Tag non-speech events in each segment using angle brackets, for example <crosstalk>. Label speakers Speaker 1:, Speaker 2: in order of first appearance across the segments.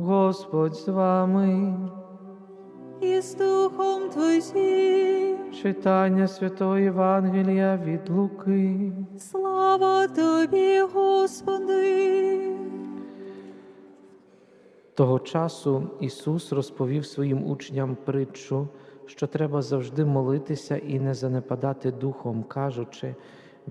Speaker 1: Господь з вами.
Speaker 2: і з Духом Твоїм.
Speaker 1: Читання Святої Євангелія від Луки.
Speaker 2: Слава Тобі, Господи.
Speaker 1: Того часу Ісус розповів своїм учням притчу, що треба завжди молитися і не занепадати духом, кажучи,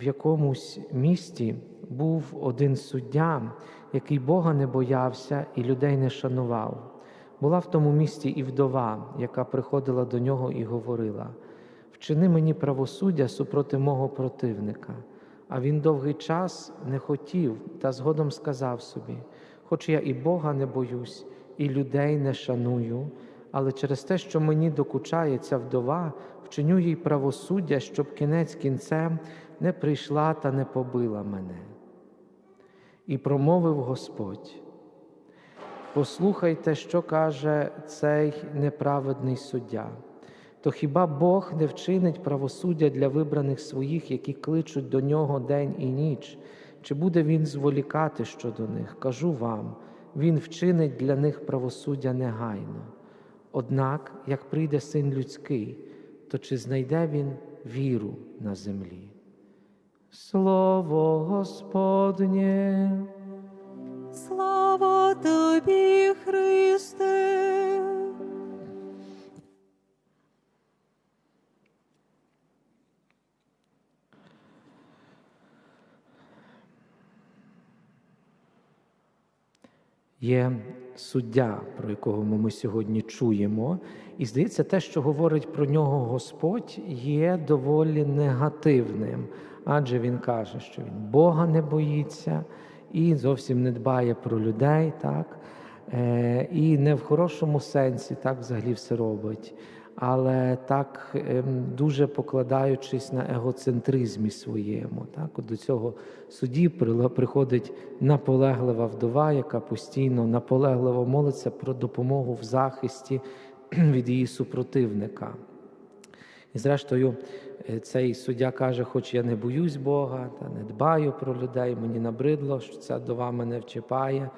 Speaker 1: в якомусь місті був один суддя, який Бога не боявся і людей не шанував. Була в тому місті і вдова, яка приходила до нього і говорила: Вчини мені правосуддя супроти мого противника. А він довгий час не хотів та згодом сказав собі: Хоч я і Бога не боюсь, і людей не шаную, але через те, що мені докучає ця вдова, вчиню їй правосуддя, щоб кінець кінцем не прийшла та не побила мене. І промовив Господь. Послухайте, що каже цей неправедний суддя. То хіба Бог не вчинить правосуддя для вибраних своїх, які кличуть до нього день і ніч? Чи буде він зволікати щодо них? Кажу вам, він вчинить для них правосуддя негайно. Однак, як прийде син людський, то чи знайде він віру на землі? Слово Господнє.
Speaker 2: Слава Тобі, Христе.
Speaker 1: Є суддя, про якого ми сьогодні чуємо, і здається, те, що говорить про нього Господь, є доволі негативним, адже він каже, що він Бога не боїться і зовсім не дбає про людей, так? Е, і не в хорошому сенсі так взагалі все робить, але так ем, дуже покладаючись на егоцентризмі своєму. Так? От До цього судді приходить наполеглива вдова, яка постійно наполегливо молиться про допомогу в захисті <clears throat> від її супротивника. І зрештою, е, цей суддя каже, хоч я не боюсь Бога, та не дбаю про людей, мені набридло, що ця вдова мене вчіпає.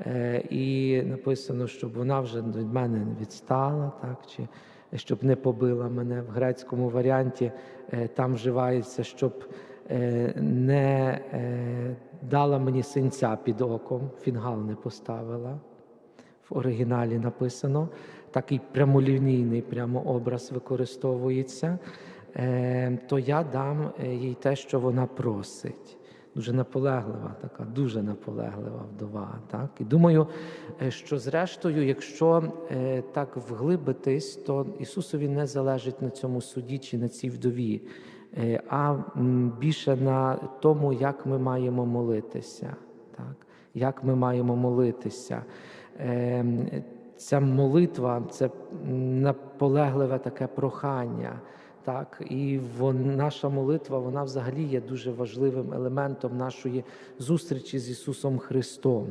Speaker 1: Е, І написано, щоб вона вже від мене не відстала, так, чи щоб не побила мене. В грецькому варіанті е, там вживається, щоб е, не е, дала мені синця під оком, фінгал не поставила в оригіналі написано. Такий прямолінійний прямо образ використовується, то я дам їй те, що вона просить. Дуже наполеглива, така дуже наполеглива вдова. Так? І думаю, е, що зрештою, якщо е, так вглибитись, то Ісусові не залежить на цьому суді чи на цій вдові, е, а більше на тому, як ми маємо молитися. Так? Як ми маємо молитися. Ця молитва це наполегливе таке прохання. Так, і вон, наша молитва, вона взагалі є дуже важливим елементом нашої зустрічі з Ісусом Христом.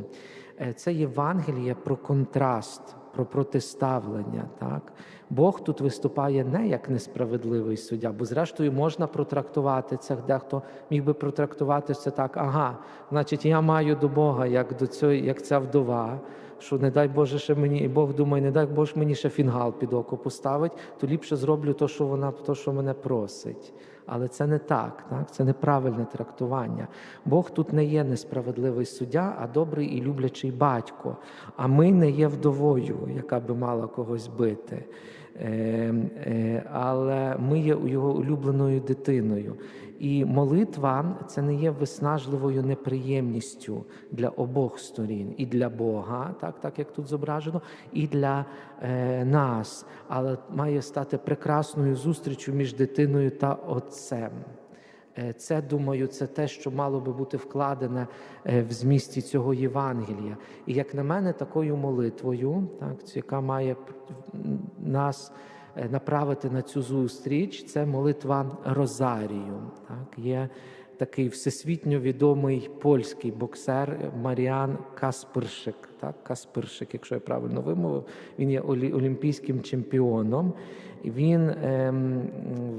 Speaker 1: Е, Це Євангеліє про контраст, про протиставлення. Так? Бог тут виступає не як несправедливий суддя, бо зрештою можна протрактувати це. Дехто міг би протрактувати це так: ага, значить, я маю до Бога, як до цієї, як ця вдова. Що не дай Боже ще мені, і Бог думає, не дай Боже мені ще фінгал під око поставить, то ліпше зроблю то, що вона то, що мене просить. Але це не так, так, це неправильне трактування. Бог тут не є несправедливий суддя, а добрий і люблячий батько. А ми не є вдовою, яка би мала когось бити. Е, е, але ми є його улюбленою дитиною. І молитва це не є виснажливою неприємністю для обох сторін, і для Бога, так, так як тут зображено, і для е, нас, але має стати прекрасною зустрічю між дитиною та отцем. Е, Це, думаю, це те, що мало би бути вкладене е, в змісті цього Євангелія. І як на мене, такою молитвою, так, яка має нас е, направити на цю зустріч, це молитва Розарію. Так, є такий всесвітньо відомий польський боксер Маріан Каспершик. Так, Каспершик, якщо я правильно вимовив, він є олімпійським чемпіоном. Він ем,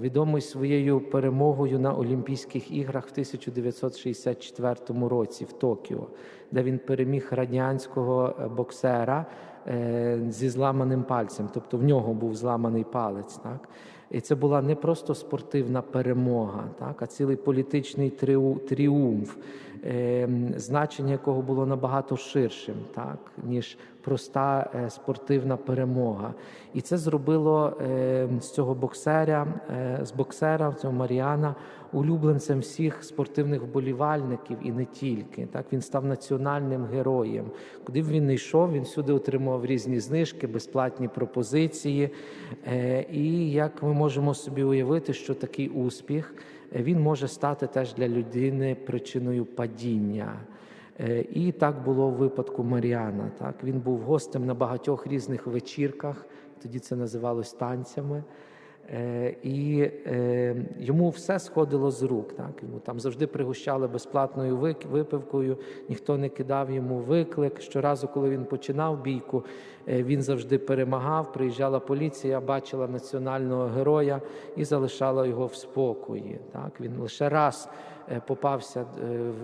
Speaker 1: відомий своєю перемогою на Олімпійських іграх в 1964 році в Токіо, де він переміг радянського е, боксера е, зі зламаним пальцем, тобто в нього був зламаний палець. Так? І це була не просто спортивна перемога, так, а цілий політичний тріу- тріумф, е, значення якого було набагато ширшим, так, ніж проста е, спортивна перемога. І це зробило е, з цього боксера, е, з боксера, цього Маріана, улюбленцем всіх спортивних вболівальників і не тільки. Так, він став національним героєм. Куди б він не йшов, він всюди отримував різні знижки, безплатні пропозиції. І як ми можемо собі уявити, що такий успіх він може стати теж для людини причиною падіння. Е, І так було в випадку Маріана. Так він був гостем на багатьох різних вечірках. Тоді це називалось танцями. Е, І е, йому все сходило з рук. Так йому там завжди пригощали безплатною випивкою, ніхто не кидав йому виклик. Щоразу, коли він починав бійку, е, він завжди перемагав. Приїжджала поліція, бачила національного героя і залишала його в спокої. Так він лише раз попався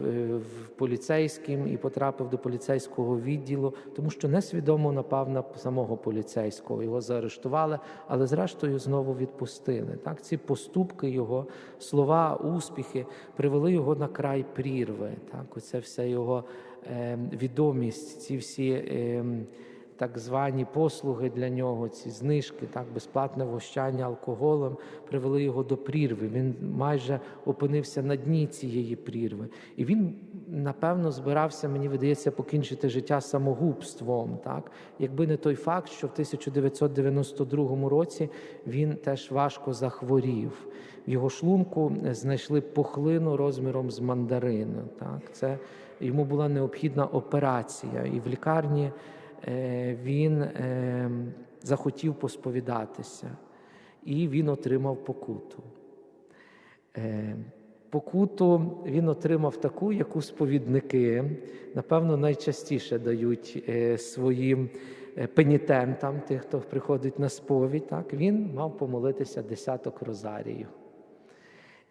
Speaker 1: в- поліцейським і потрапив до поліцейського відділу, тому що несвідомо напав на самого поліцейського. Його заарештували, але зрештою знову відпустили. Так, ці поступки його, слова, успіхи привели його на край прірви. Так, оце все його е, відомість, ці всі. Е, так звані послуги для нього, ці знижки, так безплатне вгощання алкоголем привели його до прірви. Він майже опинився на дні цієї прірви. І він, напевно, збирався, мені видається, покінчити життя самогубством. Так? Якби не той факт, що в 1992 році він теж важко захворів. В його шлунку знайшли пухлину розміром з мандарину. Так? Це йому була необхідна операція, і в лікарні е, він е, захотів посповідатися, і він отримав покуту. Е, Покуту він отримав таку, яку сповідники, напевно, найчастіше дають е, своїм е, пенітентам, тих, хто приходить на сповідь. Так, він мав помолитися десяток розарію.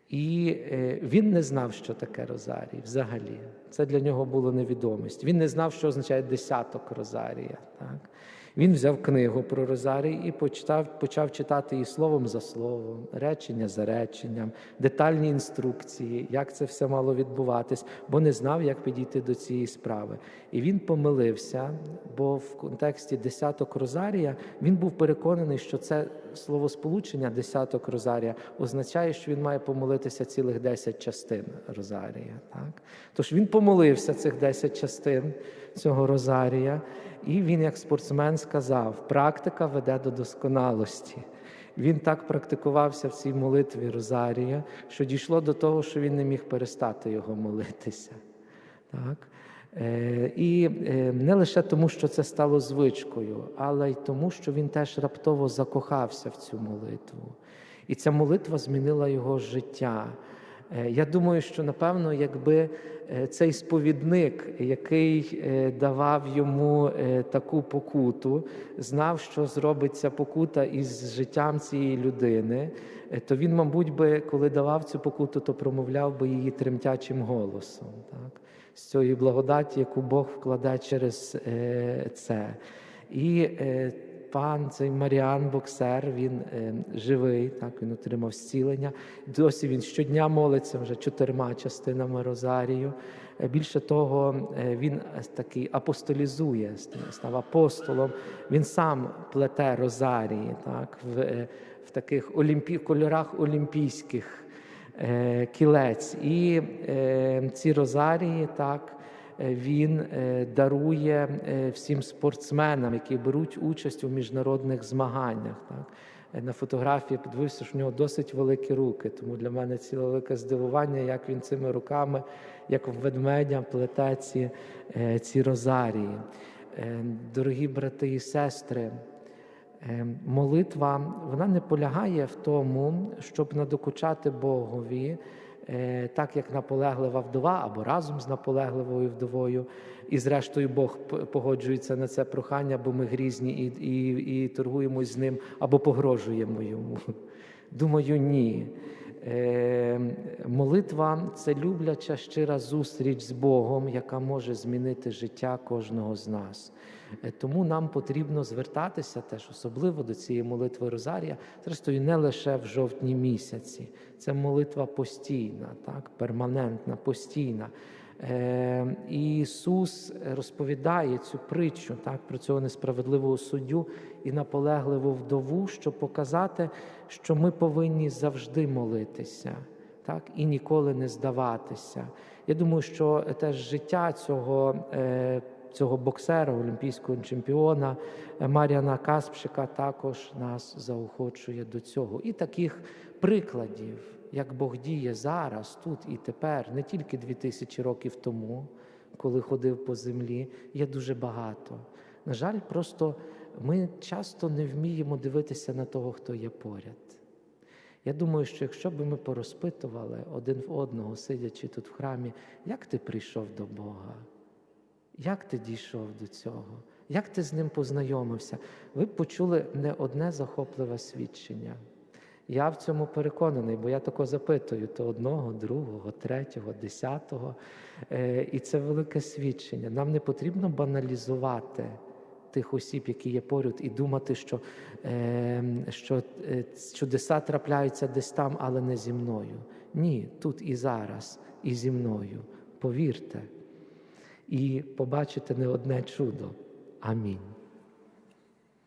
Speaker 1: І е, він не знав, що таке розарій взагалі. Це для нього було невідомість. Він не знав, що означає десяток розарія. Так? Він взяв книгу про розарій і почитав, почав читати її словом за словом, речення за реченням, детальні інструкції, як це все мало відбуватись, бо не знав, як підійти до цієї справи. І він помилився, бо в контексті десяток розарія він був переконаний, що це словосполучення десяток розарія означає, що він має помолитися цілих 10 частин розарія. Так? Тож він помолився цих 10 частин цього розарія, і він, як спортсмен, сказав: практика веде до досконалості. Він так практикувався в цій молитві Розарія, що дійшло до того, що він не міг перестати його молитися. Так? Е, І е, не лише тому, що це стало звичкою, але й тому, що він теж раптово закохався в цю молитву. І ця молитва змінила його життя. Е, Я думаю, що напевно, якби цей сповідник, який давав йому таку покуту, знав, що зробиться покута із життям цієї людини, то він, мабуть, би, коли давав цю покуту, то промовляв би її тремтячим голосом. З цієї благодаті, яку Бог вкладає через е, це. І е, пан цей Маріан Боксер, він е, живий, так він отримав зцілення. Досі він щодня молиться вже чотирма частинами Розарію. Більше того, він такий апостолізує, став апостолом. Він сам плете Розарії, так, в, в таких олімпі... кольорах олімпійських кілець. І е, ці розарії так. е, Він е, дарує е, всім спортсменам, які беруть участь у міжнародних змаганнях. Так? Е, На фотографії подивився, що в нього досить великі руки, тому для мене ціле велике здивування, як він цими руками, як в ведмедя, плете ці, е, ці розарії. Е, Дорогі брати і сестри, Е, Молитва вона не полягає в тому, щоб надокучати Богові е, так як наполеглива вдова або разом з наполегливою вдовою. І зрештою Бог погоджується на це прохання, бо ми грізні і, і, і торгуємось з ним або погрожуємо йому. Думаю, ні. Е, молитва це любляча щира зустріч з Богом, яка може змінити життя кожного з нас. Е, Тому нам потрібно звертатися теж особливо до цієї молитви Розарія, зрештою, не лише в жовтні місяці. Це молитва постійна, так, перманентна, постійна. Е, Ісус розповідає цю притчу так, про цього несправедливого суддю і наполегливу вдову, щоб показати, що ми повинні завжди молитися так, і ніколи не здаватися. Я думаю, що теж життя цього, е, цього боксера, олімпійського чемпіона е, Маріана Каспшика також нас заохочує до цього. І таких прикладів, як Бог діє зараз, тут і тепер, не тільки дві тисячі років тому, коли ходив по землі, є дуже багато. На жаль, просто ми часто не вміємо дивитися на того, хто є поряд. Я думаю, що якщо б ми порозпитували один в одного, сидячи тут в храмі, як ти прийшов до Бога? Як ти дійшов до цього? Як ти з ним познайомився? Ви б почули не одне захопливе свідчення. Я в цьому переконаний, бо я тако запитую то одного, другого, третього, десятого. Е, І це велике свідчення. Нам не потрібно баналізувати тих осіб, які є поряд, і думати, що, е, що е, чудеса трапляються десь там, але не зі мною. Ні, тут і зараз, і зі мною. Повірте, і побачите не одне чудо. Амінь.